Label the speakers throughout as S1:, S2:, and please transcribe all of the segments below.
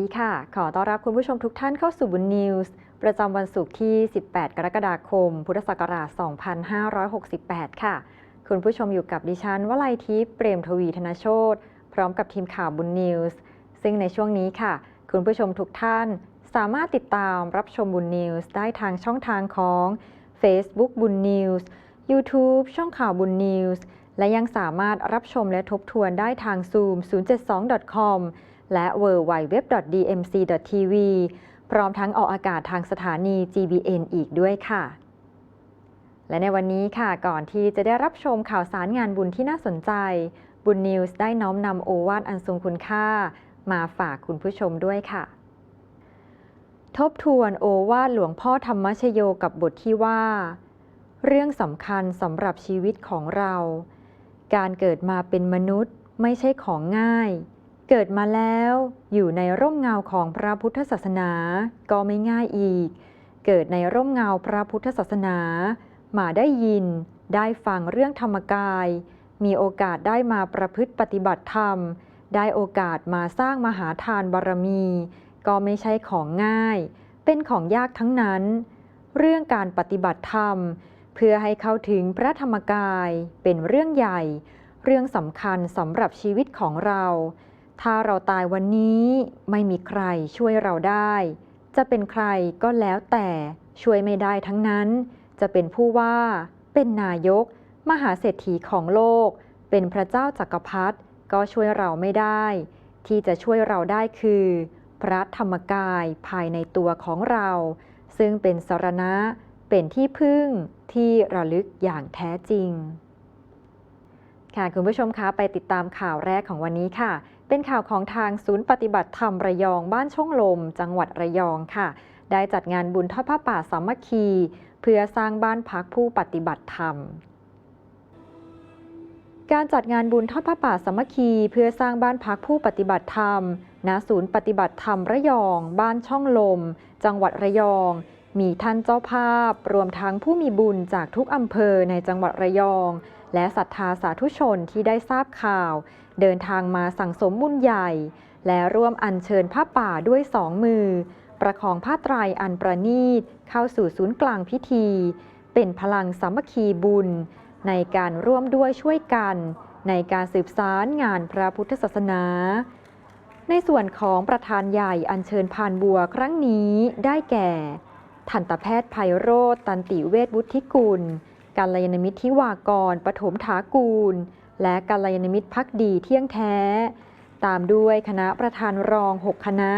S1: ดีค่ะ ขอต้อนรับคุณผู้ชมทุกท่านเข้าสู่บุญนิวส์ประจำวันศุกร์ที่ 18 กรกฎาคม พุทธศักราช 2568 ค่ะ คุณผู้ชมอยู่กับดิฉันวลัยทิพย์เปรมทวีธนโชตพร้อมกับทีมข่าวบุญนิวส์ซึ่งในช่วงนี้ค่ะ คุณผู้ชมทุกท่าน สามารถติดตามรับชมบุญนิวส์ได้ทางช่องทางของ Facebook บุญนิวส์ YouTube ช่องข่าวบุญนิวส์และยังสามารถรับชมและทบทวนได้ทาง Zoom 072.com และ w w w d m c t v พร้อมทั้งออกอากาศทางสถานี GBN อีกด้วยค่ะ และในวันนี้ค่ะก่อนที่จะได้รับชมข่าวสารงานบุญที่น่าสนใจ บุญนิวส์ได้น้อมนำโอวาทอันทรงคุณค่า มาฝากคุณผู้ชมด้วยค่ะ ทบทวนโอวาทหลวงพ่อธรรมชโยกับบทที่ว่า เรื่องสำคัญสำหรับชีวิตของเรา การเกิดมาเป็นมนุษย์ไม่ใช่ของง่าย เกิดมาแล้วอยู่ในร่มเงาของพระพุทธศาสนา ก็ไม่ง่ายอีก เกิดในร่มเงาพระพุทธศาสนา มาได้ยิน ได้ฟังเรื่องธรรมกาย มีโอกาสได้มาประพฤติปฏิบัติธรรม ได้โอกาสมาสร้างมหาทานบารมี ก็ไม่ใช่ของง่าย เป็นของยากทั้งนั้น เรื่องการปฏิบัติธรรม เพื่อให้เข้าถึงพระธรรมกายเป็นเรื่องใหญ่ เรื่องสำคัญสำหรับชีวิตของเรา ถ้าเราตายวันนี้ไม่มีใครช่วยเราได้ จะเป็นใครก็แล้วแต่ช่วยไม่ได้ทั้งนั้น จะเป็นผู้ว่า เป็นนายก มหาเศรษฐีของโลก เป็นพระเจ้าจักรพรรดิก็ช่วยเราไม่ได้ ที่จะช่วยเราได้คือ พระธรรมกายภายในตัวของเรา ซึ่งเป็นสรณะ เป็นที่พึ่งที่ระลึกอย่างแท้จริง ค่ะคุณผู้ชมคะไปติดตามข่าวแรกของวันนี้ค่ะ เป็นข่าวของทางศูนย์ปฏิบัติธรรมระยองบ้านช่องลม จังหวัดระยองค่ะ ได้จัดงานบุญทอดผ้าป่าสามัคคี เพื่อสร้างบ้านพักผู้ปฏิบัติธรรมการจัดงานบุญทอดผ้าป่าสามัคคี เพื่อสร้างบ้านพักผู้ปฏิบัติธรรม ณ ศูนย์ปฏิบัติธรรมระยอง บ้านช่องลม จังหวัดระยอง มีท่านเจ้าภาพ รวมทั้งผู้มีบุญจากทุกอำเภอในจังหวัดระยอง และศรัทธาสาธุชนที่ได้ทราบข่าว เดินทางมาสั่งสมบุญใหญ่ และร่วมอัญเชิญผ้าป่าด้วยสองมือ ประคองผ้าไตรอันประณีตเข้าสู่ศูนย์กลางพิธี เป็นพลังสามัคคีบุญ ในการร่วมด้วยช่วยกัน ในการสืบสารงานพระพุทธศาสนา ในส่วนของประธานใหญ่อัญเชิญพานบัวครั้งนี้ได้แก่ ทันตแพทย์ไพโรธตันติเวชวุฒิกุล กัลยาณมิตรทิวากรปฐมถากูล และกัลยาณมิตรพักดีเที่ยงแท้ ตามด้วยคณะประธานรอง 6 คณะ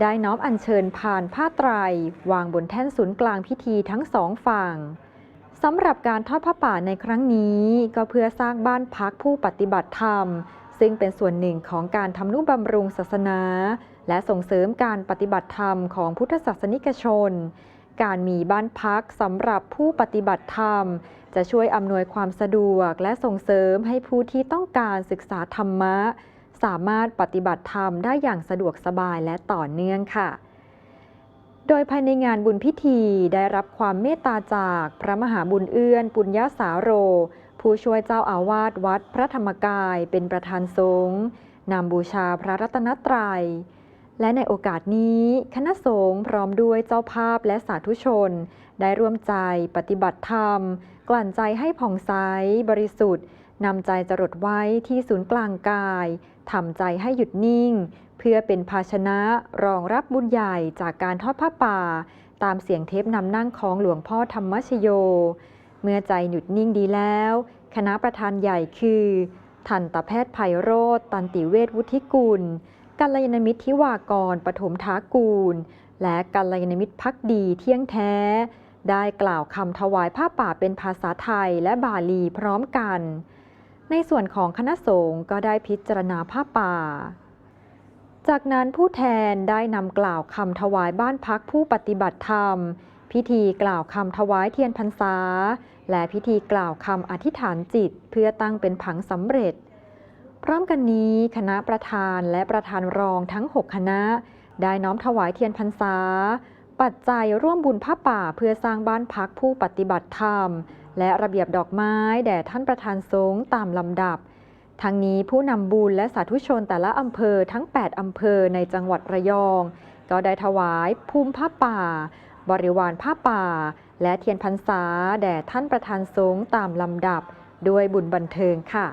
S1: ได้น้อมอัญเชิญผ่านผ้าไตร วางบนแท่นศูนย์กลางพิธีทั้งสองฝั่งสำหรับการทอดผ้าป่าในครั้งนี้ ก็เพื่อสร้างบ้านพักผู้ปฏิบัติธรรม ซึ่งเป็นส่วนหนึ่งของการทำนุบำรุงศาสนา และส่งเสริมการปฏิบัติธรรมของพุทธศาสนิกชน การมีบ้านพักสำหรับผู้ปฏิบัติธรรม จะช่วยอำนวยความสะดวกและส่งเสริมให้ผู้ที่ต้องการศึกษาธรรมะ สามารถปฏิบัติธรรมได้อย่างสะดวกสบายและต่อเนื่องค่ะ โดยภายในงานบุญพิธีได้รับความเมตตาจากพระมหาบุญเอื้อน ปุญญาสาโร ผู้ช่วยเจ้าอาวาสวัดพระธรรมกายเป็นประธานสงฆ์นำบูชาพระรัตนตรัย และในโอกาสนี้คณะสงฆ์พร้อมด้วยเจ้าภาพและสาธุชน ได้ร่วมใจปฏิบัติธรรม กลั่นใจให้ผ่องใสบริสุทธิ์นำใจจรดไว้ที่ศูนย์กลางกายทำใจให้หยุดนิ่ง เพื่อเป็นภาชนะรองรับบุญใหญ่จากการทอดผ้าป่า ตามเสียงเทปนำนั่งของหลวงพ่อธรรมชโย เมื่อใจหยุดนิ่งดีแล้ว คณะประธานใหญ่คือ ทันตแพทย์ไพโรธตันติเวชวุฒิกุล กัลยาณมิตรทิวากรปฐมทากูล และกัลยาณมิตรพักดีเที่ยงแท้ ได้กล่าวคำถวายผ้าป่าเป็นภาษาไทยและบาลีพร้อมกัน ในส่วนของคณะสงฆ์ก็ได้พิจารณาผ้าป่า จากนั้นผู้แทนได้นำกล่าวคำถวายบ้านพักผู้ปฏิบัติธรรม พิธีกล่าวคำถวายเทียนพรรษา และพิธีกล่าวคำอธิษฐานจิตเพื่อตั้งเป็นผังสำเร็จ พร้อมกันนี้คณะประธานและประธานรองทั้ง 6 คณะ ได้น้อมถวายเทียนพรรษา ปัจจัยร่วมบุญผ้าป่าเพื่อสร้างบ้านพักผู้ปฏิบัติธรรม และระเบียบดอกไม้แด่ท่านประธานสงฆ์ตามลำดับ ทั้งนี้ผู้นำบุญและสาธุชนแต่ละอำเภอทั้ง 8 อำเภอในจังหวัดระยอง ก็ได้ถวายภูมิผ้าป่า บริวารผ้าป่า และเทียนพรรษาแด่ท่านประธานสงฆ์ตามลำดับ ด้วยบุญบันเทิงค่ะ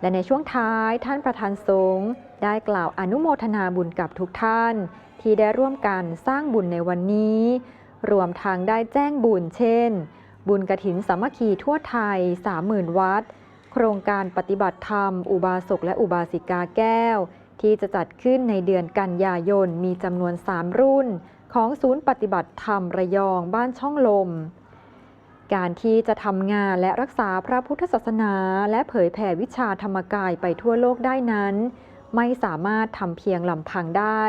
S1: และในช่วงท้ายท่านประธานสงฆ์ได้กล่าวอนุโมทนาบุญกับทุกท่าน ที่ได้ร่วมกันสร้างบุญในวันนี้ รวมทางได้แจ้งบุญเช่น บุญกระถินสามัคคีทั่วไทย 30,000 วัด โครงการปฏิบัติธรรม อุบาสกและอุบาสิกาแก้ว ที่จะจัดขึ้นในเดือนกันยายนมีจำนวน 3 รุ่น ของศูนย์ปฏิบัติธรรมระยองบ้านช่องลม การที่จะทำงานและรักษาพระพุทธศาสนา และเผยแผ่วิชาธรรมกายไปทั่วโลกได้นั้น ไม่สามารถทำเพียงลำพังได้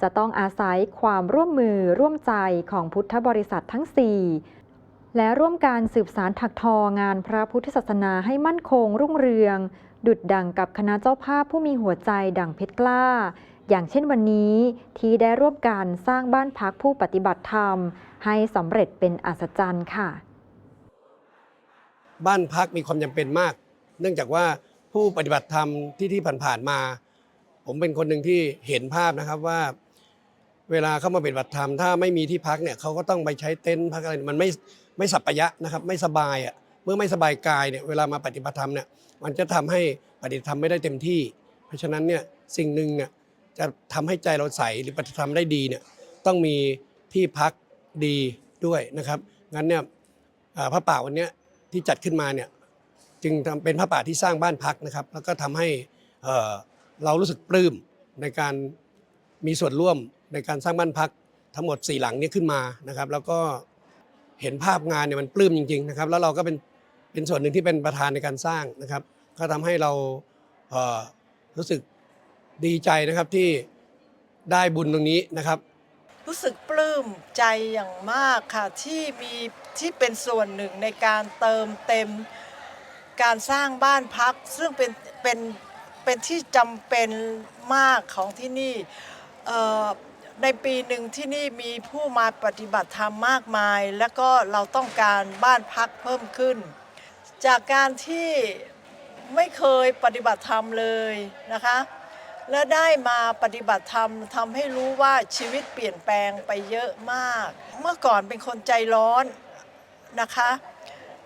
S1: จะต้องอาศัยความร่วมมือร่วมใจของพุทธบริษัททั้ง 4 และร่วมการสืบสารถักทองานพระพุทธศาสนาให้มั่นคงรุ่งเรือง ดุดดังกับคณะเจ้าภาพผู้มีหัวใจดังเพชรกล้าอย่างเช่นวันนี้ที่ได้ร่วมกันสร้างบ้านพักผู้ปฏิบัติธรรม ให้สำเร็จเป็นอัศจรรย์ค่ะ
S2: บ้านพักมีความจำเป็นมาก เนื่องจากว่าผู้ปฏิบัติธรรมที่ที่ผ่านๆมา ผมเป็นคนหนึ่งที่เห็นภาพนะครับว่า เวลาเข้ามาปฏิบัติธรรมถ้าไม่มีที่พักเนี่ยเขาก็ต้องไปใช้เต็นท์พักอะไรมันไม่ไม่สัปปะยะนะครับไม่สบายอะเมื่อไม่สบายกายเนี่ยเวลามาปฏิบัติธรรมเนี่ยมันจะทำให้ปฏิบัติธรรมไม่ได้เต็มที่ เพราะฉะนั้นเนี่ยสิ่งหนึ่งเนี่ยจะทำให้ใจเราใสหรือปฏิบัติธรรมได้ดีเนี่ยต้องมีที่พักดีด้วยนะครับงั้นเนี่ยพระป่าวันเนี้ย ที่จัดขึ้นมาเนี่ยจึงทำเป็นพระป่าที่สร้างบ้านพักนะครับ แล้วก็ทำให้เรารู้สึกปลื้มในการมีส่วนร่วมในการสร้างบ้านพักทั้งหมด 4 หลังนี้ขึ้นมานะครับ แล้วก็เห็นภาพงานเนี่ยมันปลื้มจริง ๆ นะครับ แล้วเราก็เป็นเป็นส่วนหนึ่งที่เป็นประธานในการสร้างนะครับ ก็ทำให้เรารู้สึกดีใจนะครับที่ได้บุญตรงนี้นะครับ
S3: รู้สึกปลื้มใจอย่างมากค่ะที่มี ที่เป็นส่วนหนึ่งในการเติมเต็มการสร้างบ้านพัก ซึ่งเป็นเป็นเป็นที่จำเป็นมากของที่นี่ในปีหนึ่งที่นี่มีผู้มาปฏิบัติธรรมมากมาย แล้วก็เราต้องการบ้านพักเพิ่มขึ้น จากการที่ไม่เคยปฏิบัติธรรมเลยนะคะ และได้มาปฏิบัติธรรมทำให้รู้ว่าชีวิตเปลี่ยนแปลงไปเยอะมาก เมื่อก่อนเป็นคนใจร้อน นะคะ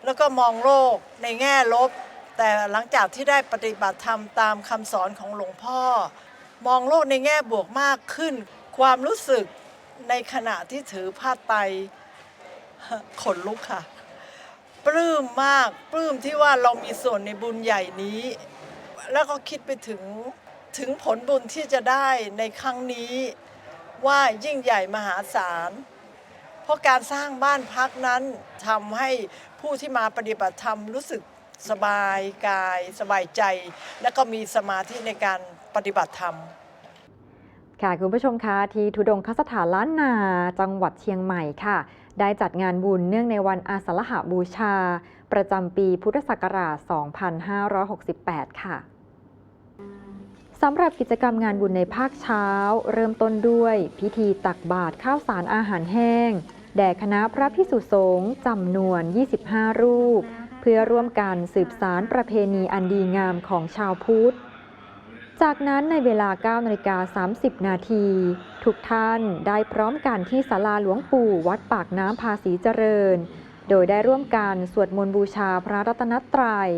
S3: แล้วก็มองโลกในแง่ลบ แต่หลังจากที่ได้ปฏิบัติธรรมตามคำสอนของหลวงพ่อ มองโลกในแง่บวกมากขึ้น ความรู้สึกในขณะที่ถือผ้าไตขนลุกค่ะ ปลื้มมากปลื้มที่ว่าเรามีส่วนในบุญใหญ่นี้ แล้วก็คิดไปถึงถึงผลบุญที่จะได้ในครั้งนี้ว่ายิ่งใหญ่มหาศาล เพราะการสร้างบ้านพักนั้นทำให้ผู้ที่มาปฏิบัติธรรมรู้สึกสบายกาย สบายใจ และก็มีสมาธิในการปฏิบัติธรรม
S1: ค่ะคุณผู้ชมคะที่ทุดงคสถานล้านนา จังหวัดเชียงใหม่ค่ะ ได้จัดงานบุญเนื่องในวันอาสาฬหบูชา ประจำปีพุทธศักราช 2568 ค่ะสำหรับกิจกรรมงานบุญในภาคเช้า เริ่มต้นด้วยพิธีตักบาตรข้าวสารอาหารแห้ง แด่คณะพระพิสุสงฆ์จำนวน 25 รูป เพื่อร่วมกันสืบสารประเพณีอันดีงามของชาวพุทธ จากนั้นในเวลา 9นาฬิกา30 นาที ทุกท่านได้พร้อมกันที่ศาลาหลวงปู่วัดปากน้ำภาษีเจริญ โดยได้ร่วมกันสวดมนต์บูชาพระรัตนตรัย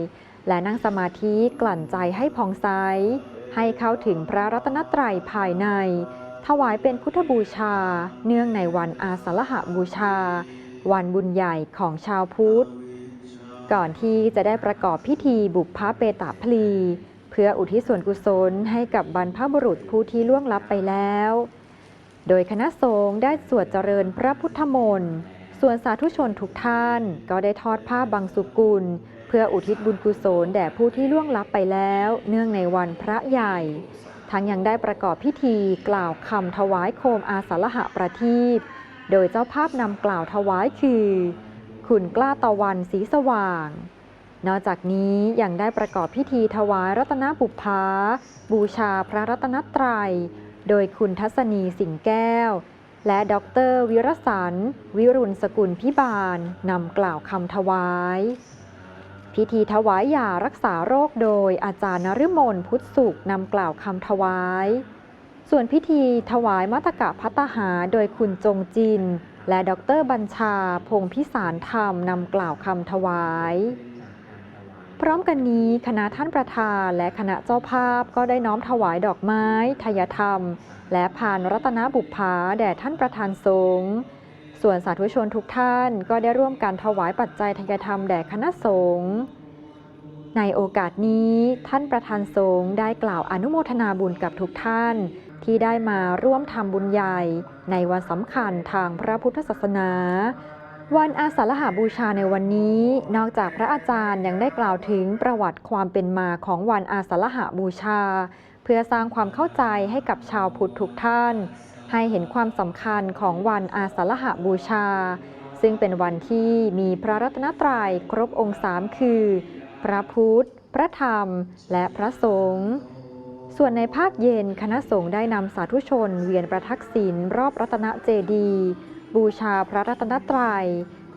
S1: และนั่งสมาธิกลั่นใจให้ผ่องใสให้เข้าถึงพระรัตนตรัยภายใน ถวายเป็นพุทธบูชา เนื่องในวันอาสาฬหบูชา วันบุญใหญ่ของชาวพุทธ ก่อนที่จะได้ประกอบพิธีบุพพเปตาพลี เพื่ออุทิศส่วนกุศลให้กับบรรพบุรุษผู้ที่ล่วงลับไปแล้ว โดยคณะสงฆ์ได้สวดเจริญพระพุทธมนต์ส่วนสาธุชนทุกท่านก็ได้ทอดผ้าบางสุกุล เพื่ออุทิศบุญกุศลแด่ผู้ที่ล่วงลับไปแล้ว เนื่องในวันพระใหญ่ ทั้งยังได้ประกอบพิธีกล่าวคำถวายโคมอาสาฬหะประทีปโดยเจ้าภาพนำกล่าวถวายคือขุนกล้าตะวันสีสว่าง นอกจากนี้ยังได้ประกอบพิธีถวายรัตนบุพภาบูชาพระรัตนตรัย โดยคุณทัศนีสิงแก้ว และดรวิรสันต์วิรุณสกุลพิบาลนำกล่าวคำถวาย พิธีถวายยารักษาโรคโดยอาจารย์นฤมลพุทธสุขนำกล่าวคำถวาย ส่วนพิธีถวายมัตตกะพัตตาหาโดยคุณจงจิน และดรบัญชาพงพิสารธรรมนำกล่าวคำถวาย พร้อมกันนี้คณะท่านประธานและคณะเจ้าภาพก็ได้น้อมถวายดอกไม้ทายธรรม และพานรัตนบุพภาแด่ท่านประธานสงฆ์ ส่วนสาธุชนทุกท่านก็ได้ร่วมกันถวายปัจจัยทายธรรมแด่คณะสงฆ์ในโอกาสนี้ท่านประธานสงฆ์ได้กล่าวอนุโมทนาบุญกับทุกท่าน ที่ได้มาร่วมทำบุญใหญ่ ในวันสำคัญทางพระพุทธศาสนา วันอาสาฬหาบูชาในวันนี้ นอกจากพระอาจารย์ยังได้กล่าวถึงประวัติความเป็นมาของวันอาสาฬหาบูชา เพื่อสร้างความเข้าใจให้กับชาวพุทธทุกท่าน ให้เห็นความสำคัญของวันอาสาฬหาบูชา ซึ่งเป็นวันที่มีพระรัตนตรัยครบองค์สามคือ พระพุทธ พระธรรม และพระสงฆ์ส่วนในภาคเย็นคณะสงฆ์ได้นำสาธุชน เวียนประทักษิณรอบรัตนเจดีย์บูชาพระรัตนตรัย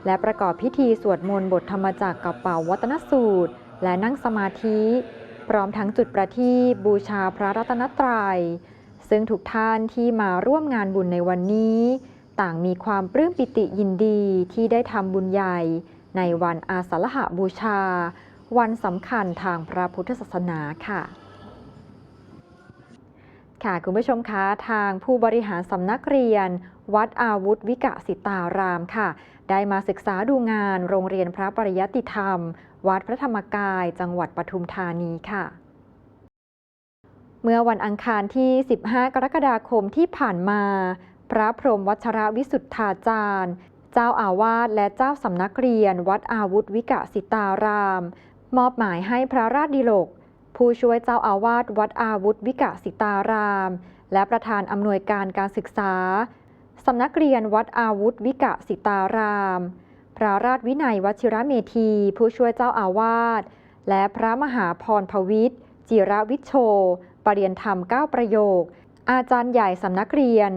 S1: และประกอบพิธีสวดมนต์บทธรรมจักรกับเป่าวัตนสูตร และนั่งสมาธิ พร้อมทั้งจุดประทีปบูชาพระรัตนตรัย ซึ่งทุกท่านที่มาร่วมงานบุญในวันนี้ ต่างมีความปลื้มปิติยินดีที่ได้ทำบุญใหญ่ ในวันอาสาฬหบูชา วันสำคัญทางพระพุทธศาสนาค่ะค่ะคุณผู้ชมคะทางผู้บริหารสำนักเรียน วัดอาวุธวิกะสิตารามค่ะ ได้มาศึกษาดูงานโรงเรียนพระปริยติธรรม วัดพระธรรมกายจังหวัดปทุมธานีค่ะ เมื่อวันอังคารที่ 15 กรกฎาคมที่ผ่านมา พระพรหมวัชระวิสุทธาจารย์ เจ้าอาวาสและเจ้าสำนักเรียน วัดอาวุธวิกสิตาราม มอบหมายให้พระราชดิลก ผู้ช่วยเจ้าอาวาสวัดอาวุธวิกสิตาราม และประธานอำนวยการการศึกษาสำนักเรียนวัดอาวุธวิกสิตาราม พระราชวินัยวชิระเมธี ผู้ช่วยเจ้าอาวาสและพระมหาพรพวิทย์จิระวิชโช ปรริยนธรรม 9 ประโยค อาจารย์ใหญ่สำนักเรียน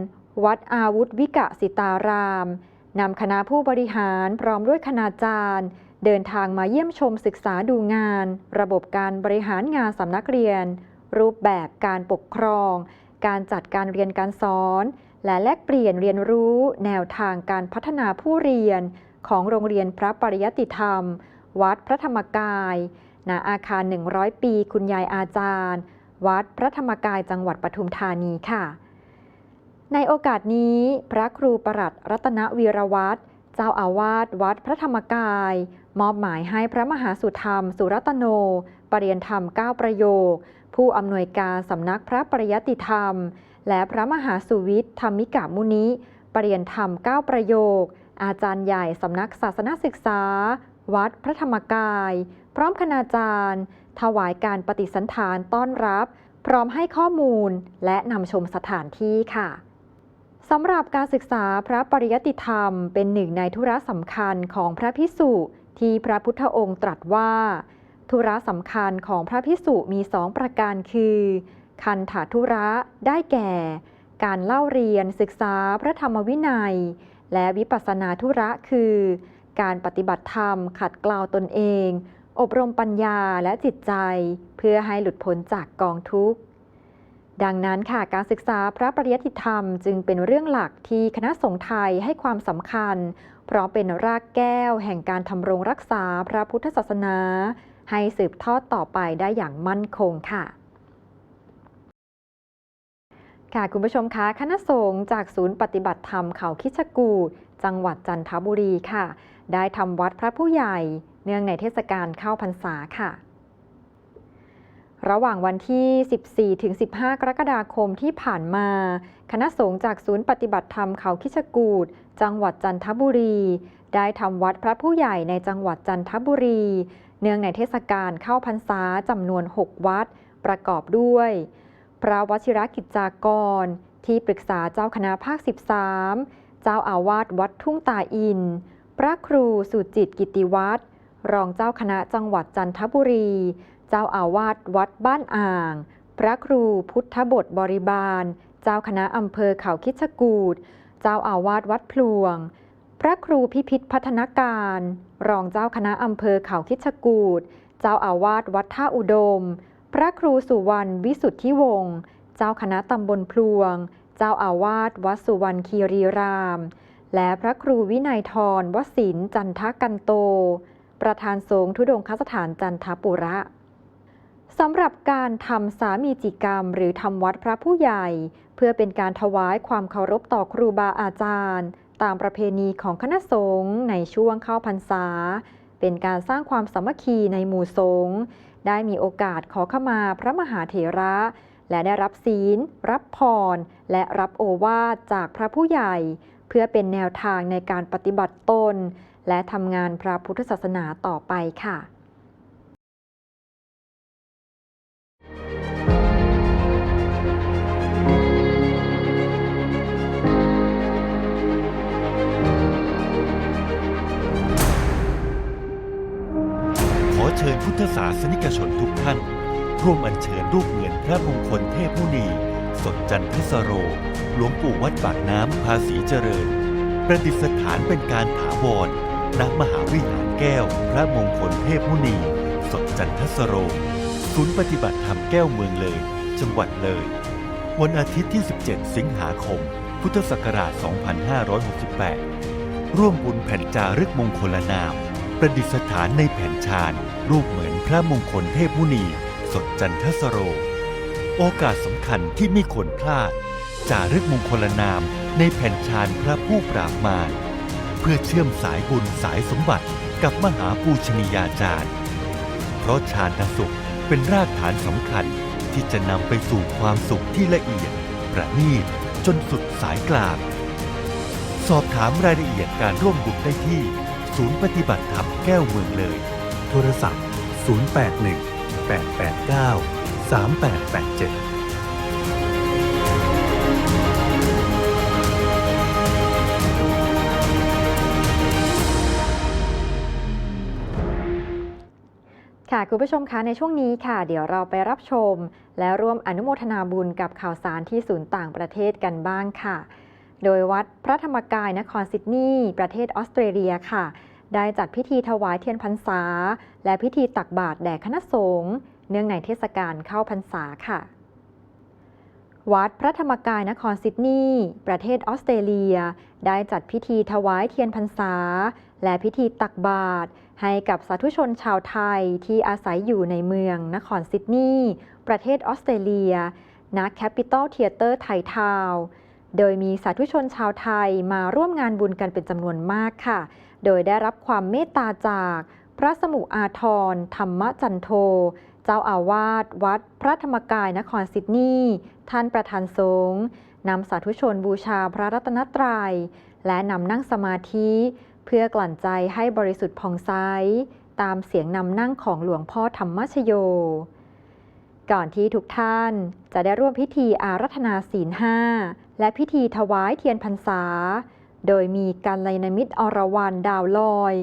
S1: วัดอาวุธวิกะสิตารามนำคณะผู้บริหารพร้อมด้วยคณาจารย์ เดินทางมาเยี่ยมชมศึกษาดูงาน ระบบการบริหารงานสำนักเรียน รูปแบบการปกครอง การจัดการเรียนการสอน และแลกเปลี่ยนเรียนรู้ แนวทางการพัฒนาผู้เรียน ของโรงเรียนพระปริยติธรรม วัดพระธรรมกายณอาคาร 100 ปี คุณยายอาจารย์ วัดพระธรรมกายจังหวัดปทุมธานีค่ะ ในโอกาสนี้ พระครูประหลัดรัตนวีรวัตรเจ้าอาวาสวัดพระธรรมกาย มอบหมายให้พระมหาสุธรรม สุรัตโน ปรริยนธรรม 9 ประโยค ผู้อำนวยการสำนักพระปริยติธรรม และพระมหาสุวิทย์ธรรมิกามุนิ ปรริยนธรรม 9 ประโยค อาจารย์ใหญ่สำนักศาสนศึกษา วัดพระธรรมกาย พร้อมคณาจารย์ ถวายการปฏิสันฐานต้อนรับ พร้อมให้ข้อมูลและนำชมสถานที่ค่ะสำหรับการศึกษาพระปริยติธรรม เป็นหนึ่งในธุระสำคัญของพระพิสุที่พระพุทธองค์ตรัสว่า ธุระสำคัญของพระพิสุมีสองประการคือ คันถาธุระได้แก่ การเล่าเรียนศึกษาพระธรรมวินัย และวิปัสสนาธุระคือ การปฏิบัติธรรมขัดเกลาวตนเอง อบรมปัญญาและจิตใจเพื่อให้หลุดพ้นจากกองทุกข์ ดังนั้นค่ะการศึกษาพระปริยัติธรรมจึงเป็นเรื่องหลักที่คณะสงฆ์ไทยให้ความสำคัญ เพราะเป็นรากแก้วแห่งการทำรงรักษาพระพุทธศาสนา ให้สืบทอดต่อไปได้อย่างมั่นคงค่ะค่ะคุณผู้ชมคะคณะสงฆ์จากศูนย์ปฏิบัติธรรมเขาคิชกู จังหวัดจันทบุรีค่ะ ได้ทำวัดพระผู้ใหญ่ เนื่องในเทศกาลเข้าพรรษาค่ะ ระหว่างวันที่ 14-15 กรกฎาคมที่ผ่านมา คณะสงฆ์จากศูนย์ปฏิบัติธรรมเขาคิชกูฏจังหวัดจันทบุรี ได้ทำวัดพระผู้ใหญ่ในจังหวัดจันทบุรี เนื่องในเทศกาลเข้าพรรษาจำนวน 6 วัด ประกอบด้วย พระวชิรกิจจากร ที่ปรึกษาเจ้าคณะภาค 13 เจ้าอาวาสวัดทุ่งตาอิน พระครูสุจิตกิติวัตร รองเจ้าคณะจังหวัดจันทบุรี เจ้าอาวาสวัดบ้านอ่าง พระครูพุทธบทบริบาล เจ้าคณะอำเภอเขาคิชกูฏเจ้าอาวาสวัดพลวง พระครูพิพิธพัฒนาการ รองเจ้าคณะอำเภอเขาคิชกูดเจ้าอาวาสวัดท่าอุดม พระครูสุวรรณวิสุทธิวงศ์เจ้าคณะตำบลพลวง เจ้าอาวาสวัดสุวรรณคีรีราม และพระครูวินัยทรวสินจันทกันโต ประธานสงฆ์ทุดงคสถานจันทปุระสำหรับการทำสามีจิกรรม หรือทำวัดพระผู้ใหญ่ เพื่อเป็นการถวายความเคารพต่อครูบาอาจารย์ ตามประเพณีของคณะสงฆ์ในช่วงเข้าพรรษา เป็นการสร้างความสามัคคีในหมู่สงฆ์ได้มีโอกาสขอขมาพระมหาเถระ และได้รับศีล รับพร และรับโอวาทจากพระผู้ใหญ่ เพื่อเป็นแนวทางในการปฏิบัติตน และทำงานพระพุทธศาสนาต่อไปค่ะ
S4: ขอเชิญพุทธศาสนิกชนทุกท่าน ร่วมอัญเชิญรูปเหมือนพระมงคลเทพมุนี สดจันทสโร หลวงปู่วัดปากน้ำภาษีเจริญ ประดิษฐานเป็นการถาวร ณมหาวิหารแก้ว พระมงคลเทพมุนี สดจันทสโรศูนย์ปฏิบัติธรรมแก้วเมืองเลย จังหวัดเลย วันอาทิตย์ที่ 17 สิงหาคม พุทธศักราช 2568 ร่วมบุญแผ่นจารึกมงคลนาม ประดิษฐานในแผ่นชาญรูปเหมือนพระมงคลเทพมุนี สดจันทสโร โอกาสสำคัญที่ไม่ควรพลาด จารึกมงคลนามในแผ่นชาญพระผู้ปราบมาร พื่อเชื่อมสายบุญสายสมบัติกับมหาปูชนียาจารย์ เพราะฌานสุขเป็นรากฐานสำคัญที่จะนำไปสู่ความสุขที่ละเอียด ประณีตจนสุดสายกลาง สอบถามรายละเอียดการร่วมบุญได้ที่ ศูนย์ปฏิบัติธรรมแก้วเมืองเลย โทรศัพท์ 081 889 3887
S1: ค่ะคุณผู้ชมคะในช่วงนี้ค่ะ เดี๋ยวเราไปรับชม และร่วมอนุโมทนาบุญกับข่าวสารที่ศูนย์ต่างประเทศกันบ้างค่ะ โดยวัดพระธรรมกายนครซิดนีย์ประเทศออสเตรเลียค่ะ ได้จัดพิธีถวายเทียนพรรษา และพิธีตักบาตรแด่คณะสงฆ์เนื่องในเทศกาลเข้าพรรษาค่ะ วัดพระธรรมกายนครซิดนีย์ประเทศออสเตรเลีย ได้จัดพิธีถวายเทียนพรรษา และพิธีตักบาตร ให้กับสาธุชนชาวไทยที่อาศัยอยู่ในเมือง นครซิดนีย์ประเทศออสเตรเลียณแคปิตอลเทเตอร์ไททาว โดยมีสาธุชนชาวไทยมาร่วมงานบุญกันเป็นจำนวนมากค่ะ โดยได้รับความเมตตาจากพระสมุอาทรธรรมจันโท เจ้าอาวาสวัดพระธรรมกายนครซิดนีย์ท่านประธานสงฆ์นำสาธุชนบูชาพระรัตนตรัย และนำนั่งสมาธิ เพื่อกลั่นใจให้บริสุทธิ์ผ่องใสตามเสียงนำนั่งของหลวงพ่อธรรมชโย ก่อนที่ทุกท่านจะได้ร่วมพิธีอารัธนาศีลห้าและพิธีถวายเทียนพรรษา โดยมีการลยนมิตรอรวรรณดาวลอย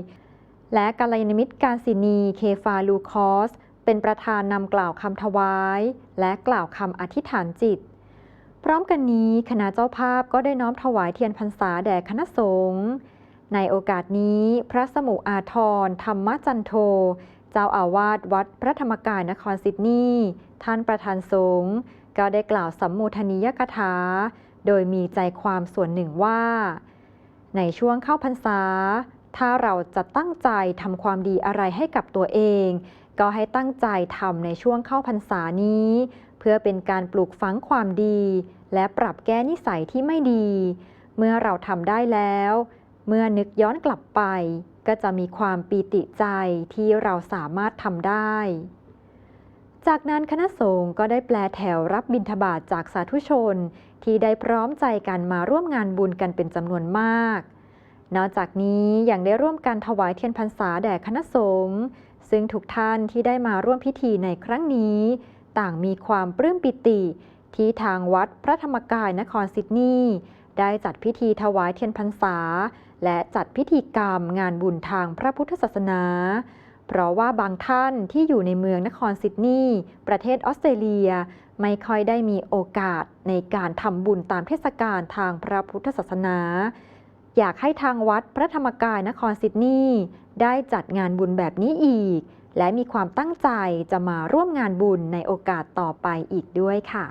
S1: และกัลยามิตรการศินีเคฟาลูคอส เป็นประธานนำกล่าวคำถวาย และกล่าวคำอธิษฐานจิต พร้อมกันนี้คณะเจ้าภาพก็ได้น้อมถวายเทียนพรรษาแด่คณะสงฆ์ ในโอกาสนี้พระสมุอาทรธรรมจันโท เจ้าอาวาสวัดพระธรรมกายนครซิดนีย์ท่านประธานสงฆ์ก็ได้กล่าวสัมโมทนียกถา โดยมีใจความส่วนหนึ่งว่า ในช่วงเข้าพรรษา ถ้าเราจะตั้งใจทำความดีอะไรให้กับตัวเอง ก็ให้ตั้งใจทำในช่วงเข้าพรรษานี้ เพื่อเป็นการปลูกฝังความดี และปรับแก้นิสัยที่ไม่ดี เมื่อเราทำได้แล้ว เมื่อนึกย้อนกลับไป ก็จะมีความปีติใจที่เราสามารถทำได้ จากนั้นคณะสงฆ์ก็ได้แปลแถวรับบิณฑบาตจากสาธุชน ที่ได้พร้อมใจกันมาร่วมงานบุญกันเป็นจำนวนมาก นอกจากนี้ยังได้ร่วมกันถวายเทียนพรรษาแด่คณะสงฆ์ซึ่งทุกท่านที่ได้มาร่วมพิธีในครั้งนี้ ต่างมีความปลื้มปิติ ที่ทางวัดพระธรรมกายนครซิดนีย์ได้จัดพิธีถวายเทียนพรรษา และจัดพิธีกรรมงานบุญทางพระพุทธศาสนา เพราะว่าบางท่านที่อยู่ในเมืองนครซิดนีย์ประเทศออสเตรเลีย ไม่ค่อยได้มีโอกาสในการทำบุญตามเทศกาลทางพระพุทธศาสนา อยากให้ทางวัดพระธรรมกายนครซิดนีย์ได้จัดงานบุญแบบนี้อีก และมีความตั้งใจจะมาร่วมงานบุญในโอกาสต่อไปอีกด้วยค่ะ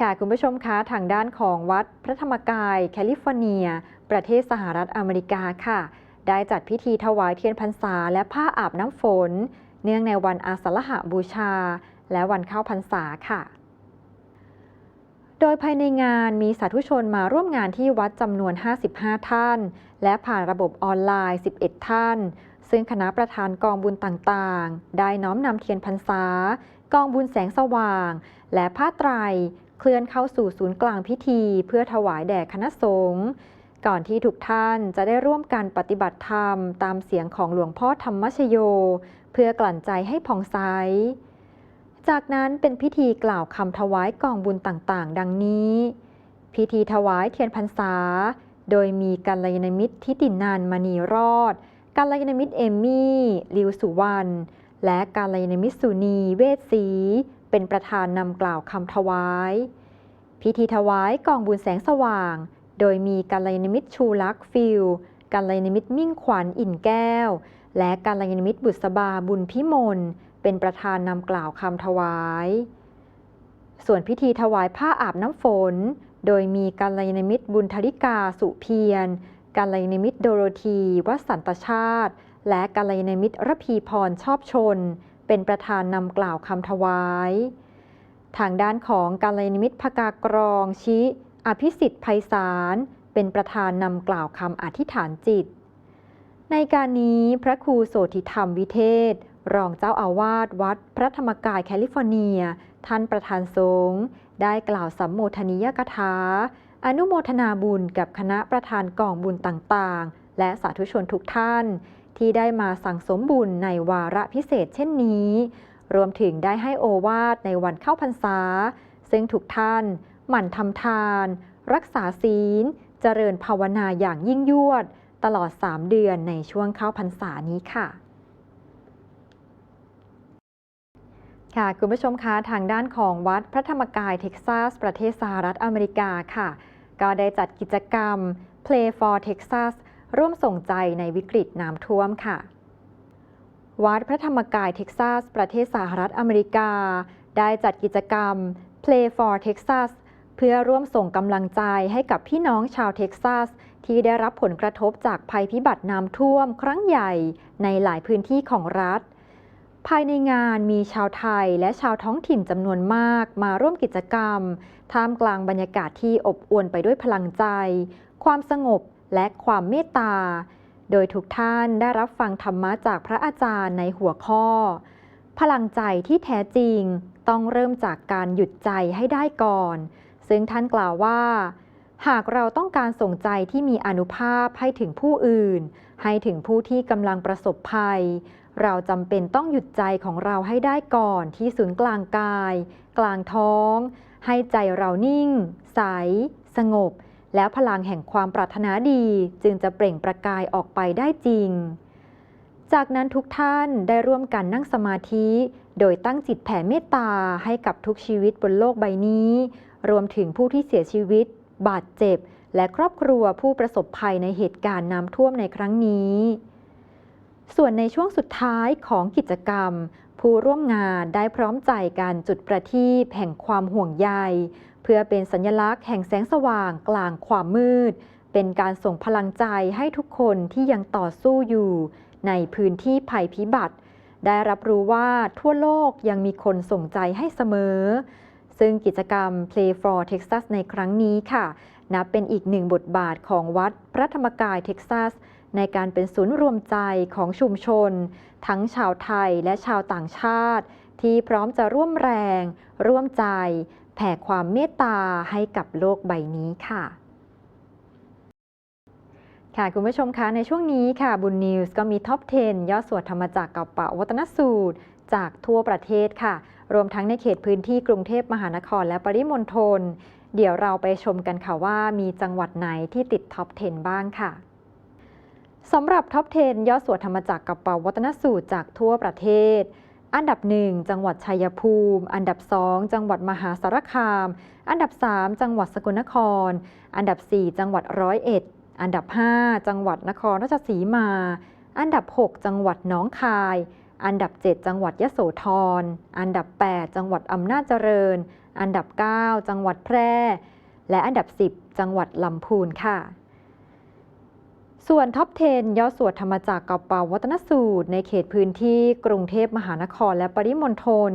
S1: ค่ะ คุณผู้ชมคะทางด้านของวัดพระธรรมกาย แคลิฟอร์เนีย ประเทศสหรัฐอเมริกาค่ะ ได้จัดพิธีถวายเทียนพรรษาและผ้าอาบน้ำฝน เนื่องในวันอาสาฬหบูชา และวันเข้าพรรษาค่ะ โดยภายในงานมีสาธุชนมาร่วมงานที่วัดจำนวน 55 ท่าน และผ่านระบบออนไลน์ 11 ท่าน ซึ่งคณะประธานกองบุญต่างๆ ได้น้อมนำเทียนพรรษา กองบุญแสงสว่าง และผ้าไตร เคลื่อนเข้าสู่ศูนย์กลางพิธี เพื่อถวายแด่คณะสงฆ์ก่อนที่ทุกท่านจะได้ร่วมกันปฏิบัติธรรม ตามเสียงของหลวงพ่อธรรมชโย เพื่อกลั่นใจให้ผ่องใส จากนั้นเป็นพิธีกล่าวคำถวายกองบุญต่างๆ ดังนี้ พิธีถวายเทียนพรรษา โดยมีกัลยาณมิตรทิตินันมณีรอดกัลยาณมิตรเอมมี่ ลิวสุวรรณ และกัลยาณมิตรสุนี เวชศรี เป็นประธานนำกล่าวคำถวาย พิธีถวายกองบุญแสงสว่าง โดยมีกัลยาณมิตรชูลักษ์ฟิลกัลยาณมิตรมิ่งขวัญอิ่นแก้ว และกัลยาณมิตรบุษบาบุญพิมลเป็นประธานนำกล่าวคำถวาย ส่วนพิธีถวายผ้าอาบน้ำฝน โดยมีกัลยาณมิตรบุญธริกาสุเพียรกัลยาณมิตรโดโรธีวสันตชาติ และกัลยาณมิตรระพีพรชอบชน เป็นประธานนำกล่าวคำถวาย ทางด้านของกัลยาณมิตพกากรองชิอภิสิทธิ์ไพศาลเป็นประธานนำกล่าวคำอธิษฐานจิต ในการนี้พระครูโสธิธรรมวิเทศ รองเจ้าอาวาสวัดพระธรรมกายแคลิฟอร์เนีย ท่านประธานสงฆ์ได้กล่าวสัมโมทนิยกถาอนุโมทนาบุญกับคณะประธานกองบุญต่างๆ และสาธุชนทุกท่าน ที่ได้มาสั่งสมบุญในวาระพิเศษเช่นนี้ รวมถึงได้ให้โอวาทในวันเข้าพรรษา ซึ่งทุกท่านหมั่นทำทาน รักษาศีล เจริญภาวนาอย่างยิ่งยวด ตลอด 3 เดือนในช่วงเข้าพรรษานี้ค่ะค่ะ คุณผู้ชมคะทางด้านของวัดพระธรรมกายเท็กซัส ประเทศสหรัฐอเมริกาค่ะ ก็ได้จัดกิจกรรม Play for Texas ร่วมส่งใจในวิกฤตน้ำท่วมค่ะ วัดพระธรรมกายเท็กซัส ประเทศสหรัฐอเมริกา ได้จัดกิจกรรม Play for Texas เพื่อร่วมส่งกำลังใจให้กับพี่น้องชาวเท็กซัส ที่ได้รับผลกระทบจากภัยพิบัติน้ำท่วมครั้งใหญ่ในหลายพื้นที่ของรัฐ ภายในงานมีชาวไทยและชาวท้องถิ่นจำนวนมากมาร่วมกิจกรรม ท่ามกลางบรรยากาศที่อบอวลไปด้วยพลังใจ ความสงบ และความเมตตา โดยทุกท่านได้รับฟังธรรมะจากพระอาจารย์ในหัวข้อ พลังใจที่แท้จริงต้องเริ่มจากการหยุดใจให้ได้ก่อน ซึ่งท่านกล่าวว่า หากเราต้องการส่งใจที่มีอนุภาพให้ถึงผู้อื่น ให้ถึงผู้ที่กำลังประสบภัย เราจำเป็นต้องหยุดใจของเราให้ได้ก่อนที่ศูนย์กลางกาย กลางท้อง ให้ใจเรานิ่ง ใส สงบ แล้วพลังแห่งความปรารถนาดีจึงจะเปล่งประกายออกไปได้จริง จากนั้นทุกท่านได้ร่วมกันนั่งสมาธิ โดยตั้งจิตแผ่เมตตาให้กับทุกชีวิตบนโลกใบนี้ รวมถึงผู้ที่เสียชีวิต บาดเจ็บ และครอบครัวผู้ประสบภัยในเหตุการณ์น้ำท่วมในครั้งนี้ ส่วนในช่วงสุดท้ายของกิจกรรม ผู้ร่วมงานได้พร้อมใจการจุดประทีปแห่งความห่วงใย พื่อเป็นสัญลักษณ์แห่งแสงสว่างกลางความมืด เป็นการส่งพลังใจให้ทุกคนที่ยังต่อสู้อยู่ ในพื้นที่ภัยพิบัติ ได้รับรู้ว่าทั่วโลกยังมีคนส่งใจให้เสมอ ซึ่งกิจกรรม Play for Texas ในครั้งนี้ค่ะ นับเป็นอีกหนึ่งบทบาทของวัดพระธรรมกายเท็กซัสในการเป็นศูนย์รวมใจของชุมชน ทั้งชาวไทยและชาวต่างชาติ ที่พร้อมจะร่วมแรง ร่วมใจ แผ่ความเมตตาให้กับโลกใบนี้ค่ะค่ะ คุณผู้ชมคะ ในช่วงนี้ค่ะบุญนิวส์ก็มีท็อป 10 ยอดสวดธรรมจักรกับปะวัตนสูตร จากทั่วประเทศค่ะ รวมทั้งในเขตพื้นที่กรุงเทพมหานครและปริมณฑลเดี๋ยวเราไปชมกันค่ะว่ามีจังหวัดไหนที่ติดท็อป 10 บ้างค่ะสำหรับท็อป 10 ยอดสวดธรรมจักรกับปะวัตนสูตรจากทั่วประเทศ อันดับ 1 จังหวัดชัยภูมิ อันดับ 2 จังหวัดมหาสารคาม อันดับ 3 จังหวัดสกลนคร อันดับ 4 จังหวัดร้อยเอ็ด อันดับ 5 จังหวัดนครราชสีมา อันดับ 6 จังหวัดหนองคาย อันดับ 7 จังหวัดยะโสธร อันดับ 8 จังหวัดอำนาจเจริญ อันดับ 9 จังหวัดแพร่ และอันดับ 10 จังหวัดลำพูนค่ะ ส่วนท็อป 10ยอดสวดธรรมจักรกับเปาวัตนสูตร ในเขตพื้นที่กรุงเทพมหานครและปริมณฑล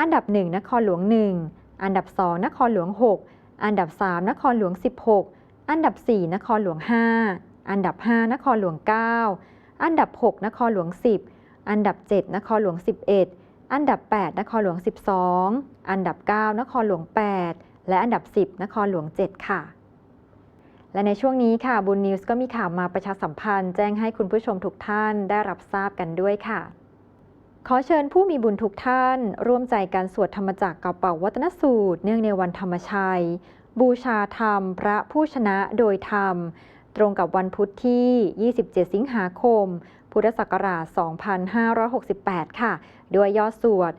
S1: อันดับ 1 นครหลวง 1 อันดับ 2 นครหลวง 6 อันดับ 3 นครหลวง 16 อันดับ 4 นครหลวง 5 อันดับ 5 นครหลวง 9 อันดับ 6 นครหลวง 10 อันดับ 7 นครหลวง 11 อันดับ 8 นครหลวง 12 อันดับ 9 นครหลวง 8 และอันดับ 10 นครหลวง 7 ค่ะ และในช่วงนี้ค่ะบุญนิวส์ก็มีข่าวมาประชาสัมพันธ์แจ้งให้คุณผู้ชมทุกท่านได้รับทราบกันด้วยค่ะ ขอเชิญผู้มีบุญทุกท่าน ร่วมใจการสวดธรรมจักรกับเป่าวัตนสูตร เนื่องในวันธรรมชัย บูชาธรรม พระผู้ชนะโดยธรรม ตรงกับวันพุธที่ 27 สิงหาคม พุทธศักราช 2568 ค่ะ ด้วยยอดสวด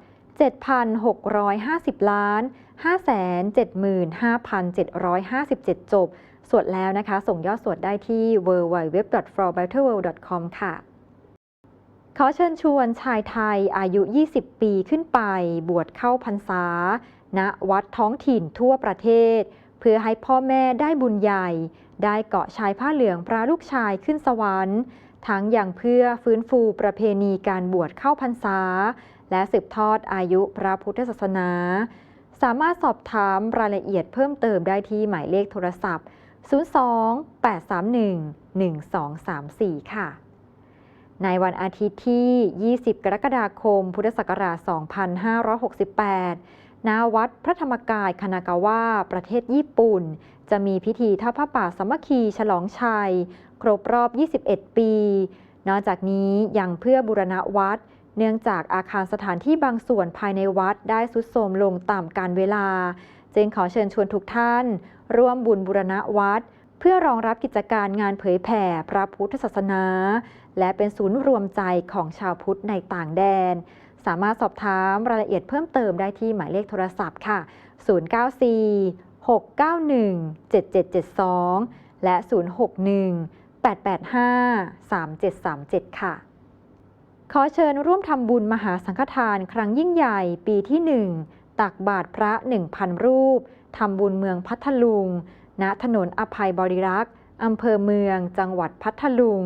S1: 7,650 ล้าน575,757 จบ สวดแล้วนะคะ ส่งยอดสวดได้ที่ www.forbetternworld.com ค่ะ ขอเชิญชวนชายไทยอายุ 20 ปีขึ้นไป บวชเข้าพรรษา ณ วัดท้องถิ่นทั่วประเทศ เพื่อให้พ่อแม่ได้บุญใหญ่ ได้เกาะชายผ้าเหลืองพระลูกชายขึ้นสวรรค์ ทั้งอย่างเพื่อฟื้นฟูประเพณีการบวชเข้าพรรษา และสืบทอดอายุพระพุทธศาสนา สามารถสอบถามรายละเอียดเพิ่มเติมได้ที่หมายเลขโทรศัพท์ 02 831 1234 ค่ะ ในวันอาทิตย์ที่ 20 กรกฎาคม พุทธศักราช 2568 ณ วัดพระธรรมกายคานากาวะ ประเทศญี่ปุ่น จะมีพิธีทอดผ้าป่าสามัคคีฉลองชัย ครบรอบ 21 ปี นอกจากนี้ยังเพื่อบูรณะวัด เนื่องจากอาคารสถานที่บางส่วนภายในวัดได้สุดโทรมลงตามกาลเวลา จึงขอเชิญชวนทุกท่าน ร่วมบุญบูรณะวัด เพื่อรองรับกิจการงานเผยแผ่พระพุทธศาสนา และเป็นศูนย์รวมใจของชาวพุทธในต่างแดน สามารถสอบถามรายละเอียดเพิ่มเติมได้ที่หมายเลขโทรศัพท์ค่ะ 094 691 7772 และ 061 885 3737 ค่ะ ขอเชิญร่วมทำบุญมหาสังฆทานครั้งยิ่งใหญ่ปีที่ 1 ตักบาตรพระ 1,000 รูป ทำบุญเมืองพัทลุง ณ ถนนอภัยบริรักษ์อำเภอเมือง จังหวัดพัทลุง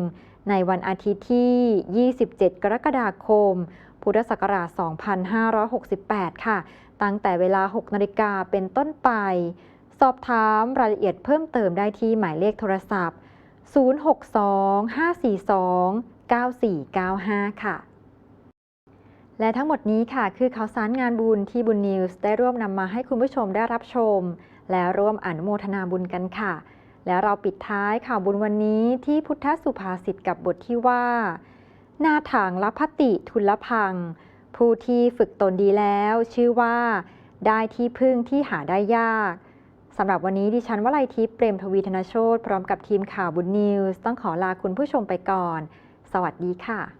S1: ในวันอาทิตย์ที่ 27 กรกฎาคม พุทธศักราช 2568 ค่ะ ตั้งแต่เวลา 6 นาฬิกาเป็นต้นไป สอบถามรายละเอียดเพิ่มเติมได้ที่หมายเลขโทรศัพท์ 062-542-9495 ค่ะ และทั้งหมดนี้ค่ะคือข่าวสารงานบุญที่บุญนิวส์ได้ร่วมนำมาให้คุณผู้ชมได้รับชม และร่วมอนุโมทนาบุญกันค่ะ และเราปิดท้ายข่าวบุญวันนี้ที่พุทธสุภาษิตกับบทที่ว่านาถางละพติทุลพัง ผู้ที่ฝึกตนดีแล้ว ชื่อว่า ได้ที่พึ่งที่หาได้ยากสำหรับวันนี้ดิฉันวลัยทิพย์เปรมทวีธนโชตพร้อมกับทีมข่าวบุญนิวส์ต้องขอลาคุณผู้ชมไปก่อน สวัสดีค่ะ